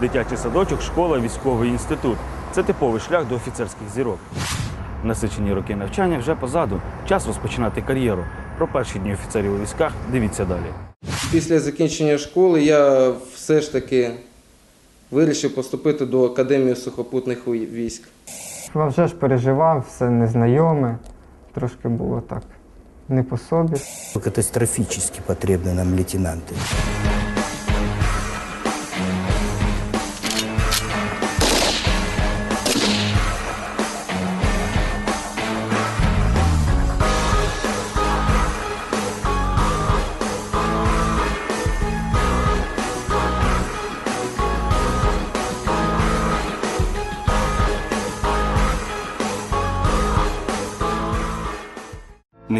Дитячий садочок, школа, військовий інститут це типовий шлях до офіцерських зірок. Насичені роки навчання вже позаду. Час розпочинати кар'єру. Про перші дні офіцерів у військах дивіться далі. Після закінчення школи я все ж таки вирішив поступити до Академії сухопутних військ. Я вже ж переживав, все незнайоме, трошки було так не по собі. Катастрофически потребны нам лейтенанты.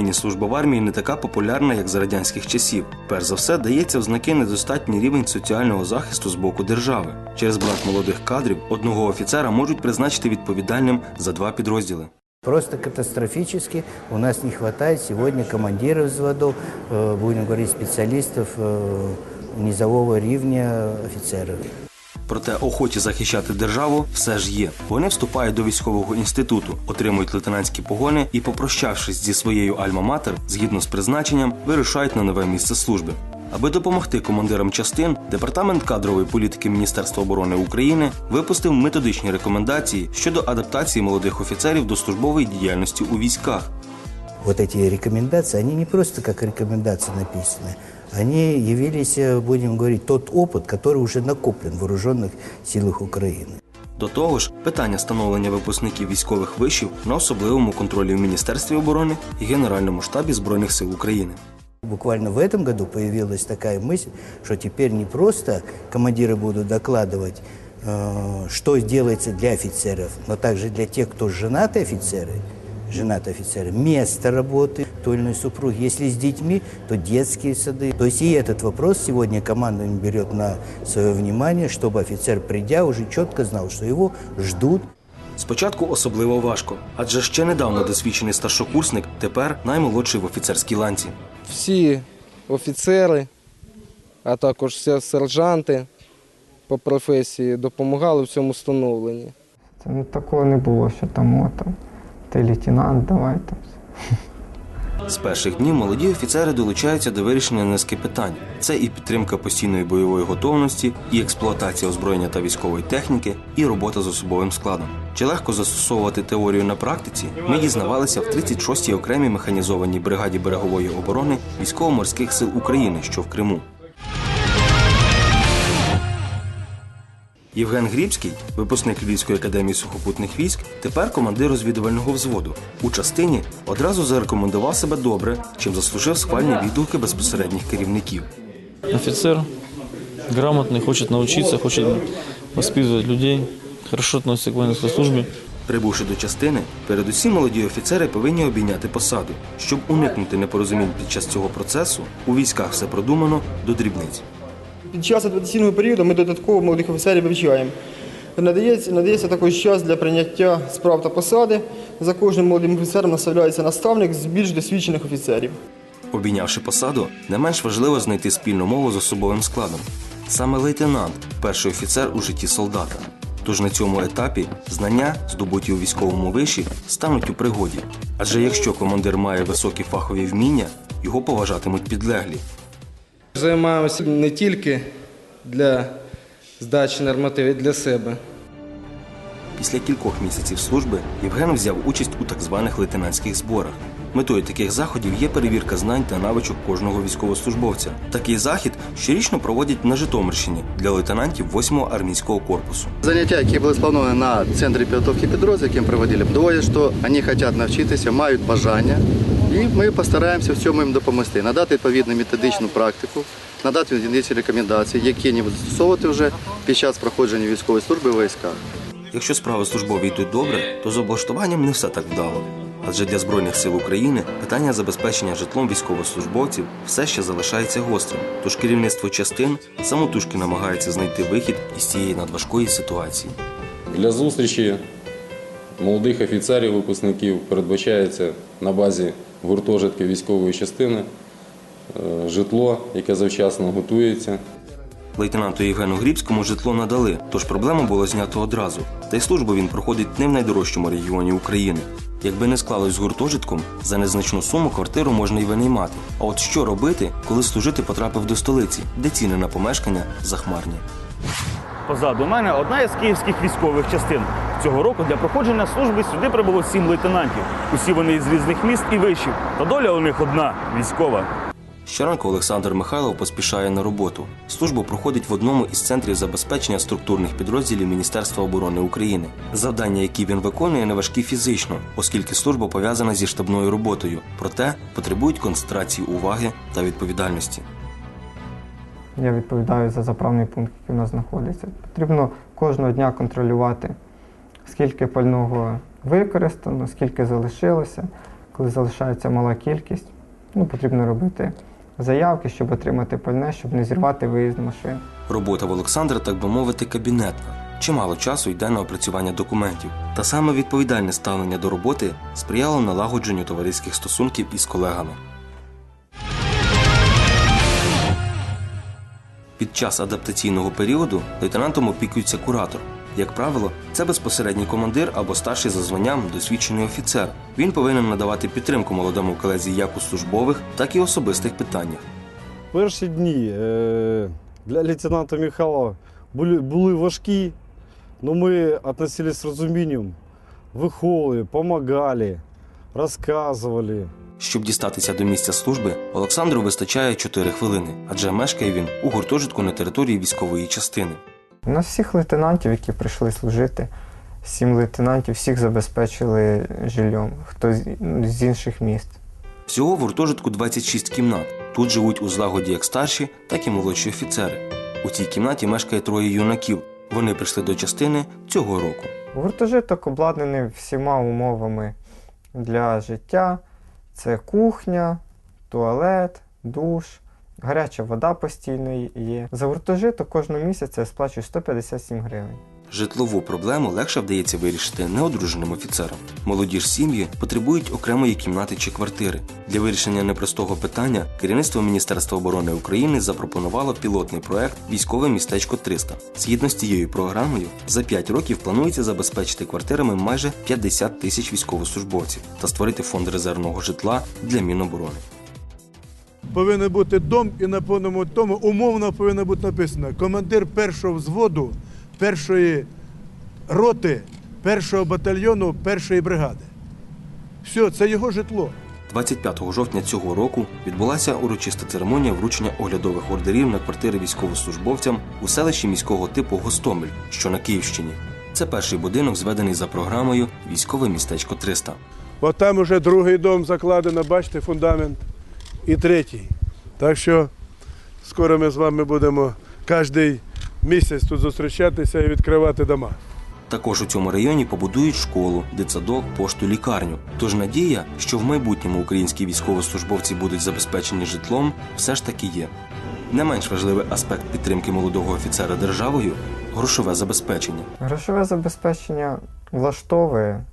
Нині служба в армії не така популярна, як за радянських часів. Перш за все, дається в знаки недостатній рівень соціального захисту з боку держави. Через брак молодих кадрів одного офіцера можуть призначити відповідальним за два підрозділи. Просто катастрофически у нас не хватает сегодня командиров взводов, э, будем говорить, специалистов э, низового рівня офицеров. Проте охочі захищати державу все ж є. Вони вступають до військового інституту, отримують лейтенантські погони і, попрощавшись зі своєю альма-матер, згідно з призначенням, вирушають на нове місце служби. Аби допомогти командирам частин, департамент кадрової політики Міністерства оборони України випустив методичні рекомендації щодо адаптації молодих офіцерів до службової діяльності у військах. Вот эти рекомендации, они не просто как рекомендации написаны, они явились, э, будем говорить, тот опыт, который уже накоплен в вооруженных силах Украины. До того ж, питання становлення випускників військових вишів на особливому контролі в Міністерстві оборони і Генеральному штабі Збройних сил України. Буквально в этом году появилась такая мысль, что теперь не просто командиры будут докладывать, э, что делается для офицеров, но также для тех, кто женатые офицеры, женатые офицеры, место работы той или иной супруги. Если с детьми, то детские сады. То есть и этот вопрос сегодня командование берет на свое внимание, чтобы офицер, придя, уже четко знал, что его ждут Спочатку особливо важко, адже ще недавно досвідчений старшокурсник тепер наймолодший в офіцерській ланці. Всі офіцери, а також всі сержанти по професії допомагали в цьому становленні. Це ну, такого не було, що там, о, там, ти лейтенант, давай там. З перших днів молоді офіцери долучаються до вирішення низки питань. Це і підтримка постійної бойової готовності, і експлуатація озброєння та військової техніки, і робота з особовим складом. Чи легко застосовувати теорію на практиці? Ми дізнавалися в 36-й окремій механізованій бригаді берегової оборони військово-морських сил України, що в Криму. Євген Грібський, випускник Львівської академії сухопутних військ, тепер командир розвідувального взводу. У частині одразу зарекомендував себе добре, чим заслужив схвальні відгуки безпосередніх керівників. Офицер грамотный, хочет научиться, хочет воспитывать людей, хорошо относится к воинской службе. Прибувши до частини, передусім молоді офіцери повинні обійняти посаду. Щоб уникнути непорозумінь під час цього процесу, у військах все продумано до дрібниць. Під час адаптаційного періоду ми додатково молодих офіцерів вивчаємо. Надається, надається також час для прийняття справ та посади. За кожним молодим офіцером наставляється наставник з більш досвідчених офіцерів. Обійнявши посаду, не менш важливо знайти спільну мову з особовим складом. Саме лейтенант перший офіцер у житті солдата. Тож на цьому етапі знання, здобуті у військовому виші, стануть у пригоді. Адже якщо командир має високі фахові вміння, його поважатимуть підлеглі. Займаємося не тільки для здачі нормативів, для себе. Після кількох місяців служби Євген взяв участь у так званих лейтенантських зборах. Метою таких заходів є перевірка знань та навичок кожного військовослужбовця. Такий захід щорічно проводять на Житомирщині для лейтенантів 8-го армійського корпусу. Заняття, які були сплановані на центрі підготовки підрозділів, яким проводили, доводять, що вони хочуть навчитися, мають бажання, і ми постараємося в цьому їм допомогти, надати відповідну методичну практику, надати відповідні рекомендації, які не будуть застосовувати вже під час проходження військової служби в військах. Якщо справи службові йдуть добре, то з облаштуванням не все так вдало. Адже для Збройних сил України питання забезпечення житлом військовослужбовців все ще залишається гострим. Тож керівництво частин самотужки намагається знайти вихід із цієї надважкої ситуації. Для зустрічі молодих офіцерів, випускників передбачається на базі гуртожитки військової частини е, житло, яке завчасно готується. Лейтенанту Євгену Грібському житло надали, тож проблему було знято одразу. Та й службу він проходить не в найдорожчому регіоні України. Якби не склалось з гуртожитком, за незначну суму квартиру можна й винаймати. А от що робити, коли служити потрапив до столиці, де ціни на помешкання захмарні? Позаду мене одна із київських військових частин. Цього року для проходження служби сюди прибуло сім лейтенантів. Усі вони із різних міст і вишів. Та доля у них одна військова. Щоранку Олександр Михайлов поспішає на роботу. Службу проходить в одному із центрів забезпечення структурних підрозділів Міністерства оборони України. Завдання, які він виконує, не важкі фізично, оскільки служба пов'язана зі штабною роботою, проте потребують концентрації уваги та відповідальності. Я відповідаю за заправний пункт, який у нас знаходиться. Потрібно кожного дня контролювати, скільки пального використано, скільки залишилося. Коли залишається мала кількість, ну, потрібно робити заявки, щоб отримати пальне, щоб не зірвати виїзд машин. Робота в Олександра, так би мовити, кабінетна. Чимало часу йде на опрацювання документів, та саме відповідальне ставлення до роботи сприяло налагодженню товариських стосунків із колегами. Під час адаптаційного періоду лейтенантом опікується куратор. Як правило, це безпосередній командир або старший за званням досвідчений офіцер. Він повинен надавати підтримку молодому колезі як у службових, так і особистих питаннях. Перші дні е, для лейтенанта Михайлова були, були важкі, але ми відносились з розумінням, виховували, допомагали, розказували. Щоб дістатися до місця служби, Олександру вистачає 4 хвилини, адже мешкає він у гуртожитку на території військової частини. У нас всіх лейтенантів, які прийшли служити, сім лейтенантів, всіх забезпечили жильом, хто з, з інших міст. Всього в гуртожитку 26 кімнат. Тут живуть у злагоді як старші, так і молодші офіцери. У цій кімнаті мешкає троє юнаків. Вони прийшли до частини цього року. Гуртожиток обладнаний всіма умовами для життя. Це кухня, туалет, душ, гаряча вода постійно є. За гуртожиток кожного місяця я сплачую 157 гривень. Житлову проблему легше вдається вирішити неодруженим офіцерам. Молоді ж сім'ї потребують окремої кімнати чи квартири. Для вирішення непростого питання керівництво Міністерства оборони України запропонувало пілотний проект Військове містечко 300. Згідно з цією програмою, за 5 років планується забезпечити квартирами майже 50 тисяч військовослужбовців та створити фонд резервного житла для Міноборони. Повинен бути дом, і на повному тому умовно повинно бути написано командир першого взводу, першої роти, першого батальйону, першої бригади. Все, це його житло. 25 жовтня цього року відбулася урочиста церемонія вручення оглядових ордерів на квартири військовослужбовцям у селищі міського типу Гостомель, що на Київщині. Це перший будинок, зведений за програмою Військове містечко 300. От там уже другий дом закладено, бачите, фундамент. І третій. Так що скоро ми з вами будемо кожен місяць тут зустрічатися і відкривати дома. Також у цьому районі побудують школу, дитсадок, пошту, лікарню. Тож надія, що в майбутньому українські військовослужбовці будуть забезпечені житлом, все ж таки є. Не менш важливий аспект підтримки молодого офіцера державою грошове забезпечення. Грошове забезпечення влаштовує,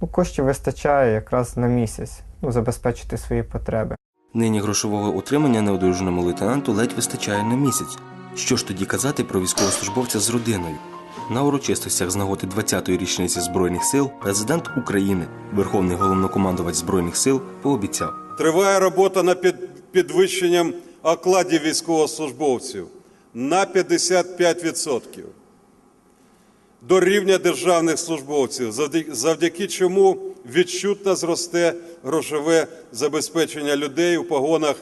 ну, коштів вистачає якраз на місяць ну, забезпечити свої потреби. Нині грошового утримання неодруженому лейтенанту ледь вистачає на місяць. Що ж тоді казати про військовослужбовця з родиною? На урочистостях з нагоди 20-ї річниці Збройних сил президент України, Верховний головнокомандувач Збройних сил, пообіцяв. Триває робота над під- підвищенням окладів військовослужбовців на 55% до рівня державних службовців, завдяки чому відчутно зросте грошове забезпечення людей у погонах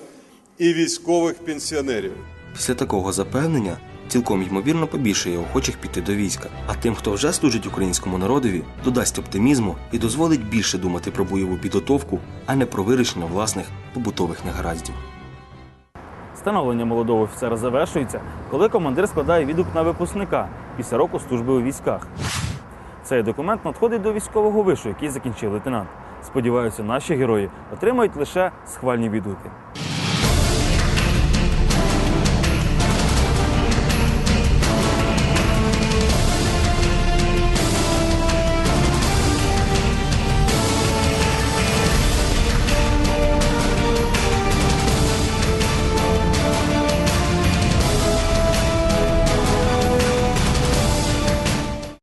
і військових пенсіонерів. Після такого запевнення цілком ймовірно побільшає охочих піти до війська. А тим, хто вже служить українському народові, додасть оптимізму і дозволить більше думати про бойову підготовку, а не про вирішення власних побутових негараздів. Становлення молодого офіцера завершується, коли командир складає відгук на випускника після року служби у військах. Цей документ надходить до військового вишу, який закінчив лейтенант. Сподіваюся, наші герої отримають лише схвальні відгуки.